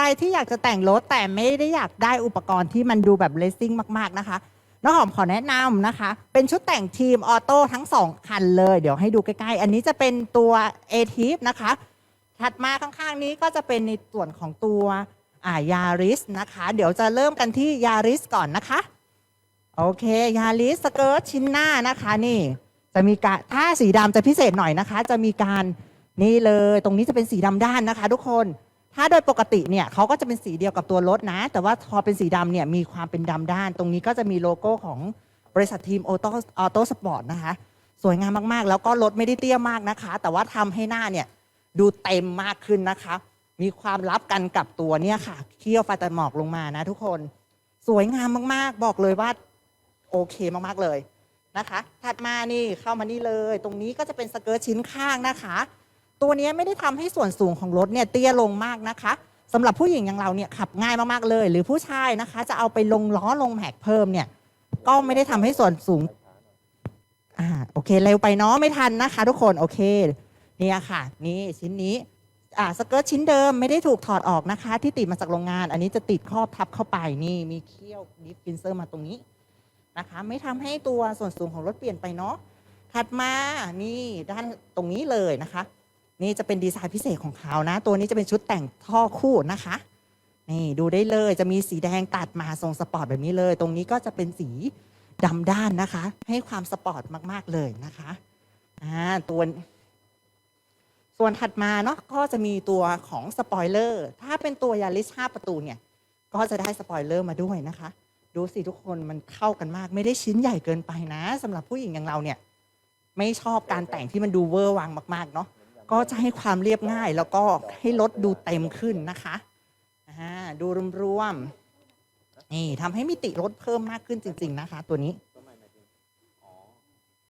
รที่อยากจะแต่งรถแต่ไม่ได้อยากได้อุปกรณ์ที่มันดูแบบเลสซิ่งมากๆนะคะน้องหอมขอแนะนำนะคะ เป็นชุดแต่งทีมออโต้ทั้ง2คันเลย เดี๋ยวให้ดูใกล้ๆ อันนี้จะเป็นตัว a t i p นะคะ ถัดมาข้างๆนี้ก็จะเป็นในส่วนของตัวยาริสนะคะ เดี๋ยวจะเริ่มกันที่ยาริสก่อนนะคะ โอเคยาริสสเกิร์ตชิ้นหน้านะคะนี่จะมีการถ้าสีดำจะพิเศษหน่อยนะคะ จะมีการนี่เลย ตรงนี้จะเป็นสีดำด้านนะคะ ทุกคน ถ้าโดยปกติเนี่ยเขาก็จะเป็นสีเดียวกับตัวรถนะ แต่ว่าพอเป็นสีดำเนี่ยมีความเป็นดำด้าน ตรงนี้ก็จะมีโลโก้ของบริษัททีมออโต้ออโต้สปอร์ตนะคะ สวยงามมากๆ แล้วก็รถไม่ได้เตี้ยมากนะคะ แต่ว่าทำให้หน้าเนี่ยดูเต็มมากขึ้นนะคะ มีความลับกันกับตัวเนี่ยค่ะเคี่ยวไฟแต่หมอกลงมานะทุกคน สวยงามมากๆ บอกเลยว่าโอเคมากๆเลยนะคะ ถัดมานี่เข้ามานี่เลย ตรงนี้ก็จะเป็นสเกิร์ตชิ้นข้างนะคะ ตัวนี้ไม่ได้ทำให้ส่วนสูงของรถเนี่ยเตี้ยลงมากนะคะสำหรับผู้หญิงอย่างเราเนี่ยขับง่ายมากๆเลย หรือผู้ชายนะคะ จะเอาไปลงล้อลงแม็กเพิ่มเนี่ย ก็ไม่ได้ทำให้ส่วนสูงอ่าโอเคเร็วไปเนาะไม่ทันนะคะ ทุกคนโอเคเนี่ยค่ะ นี่ชิ้นนี้อ่าสเกิร์ตชิ้นเดิมไม่ได้ถูกถอดออกนะคะ ที่ติดมาจากโรงงาน อันนี้จะติดครอบทับเข้าไปนี่มีเขี้ยวดิฟฟินเซอร์มาตรงนี้นะคะ ไม่ทำให้ตัวส่วนสูงของรถเปลี่ยนไปเนาะถัดมานี่ด้านตรงนี้เลยนะคะ นี่จะเป็นดีไซน์พิเศษของเขานะ ตัวนี้จะเป็นชุดแต่งท่อคู่นะคะ นี่ดูได้เลยจะมีสีแดงตัดมาทรงสปอร์ตแบบนี้เลย ตรงนี้ก็จะเป็นสีดำด้านนะคะ ให้ความสปอร์ตมาก ๆ เลยนะคะอ่าตัวส่วนถัดมาเนาะก็จะมีตัวของสปอยเลอร์ถ้าเป็นตัวยาริส5ประตูเนี่ย ก็จะได้สปอยเลอร์มาด้วยนะคะ ดูสิทุกคนมันเข้ากันมาก ไม่ได้ชิ้นใหญ่เกินไปนะสำหรับผู้หญิงอย่างเราเนี่ย ไม่ชอบการแต่งที่มันดูเวอร์วังมาก ๆ เนาะ ก็จะให้ความเรียบง่ายแล้วก็ให้รถดูเต็มขึ้นนะคะดูรวมๆนี่ทำให้มิติรถเพิ่มมากขึ้นจริง ๆ นะคะ ตัวนี้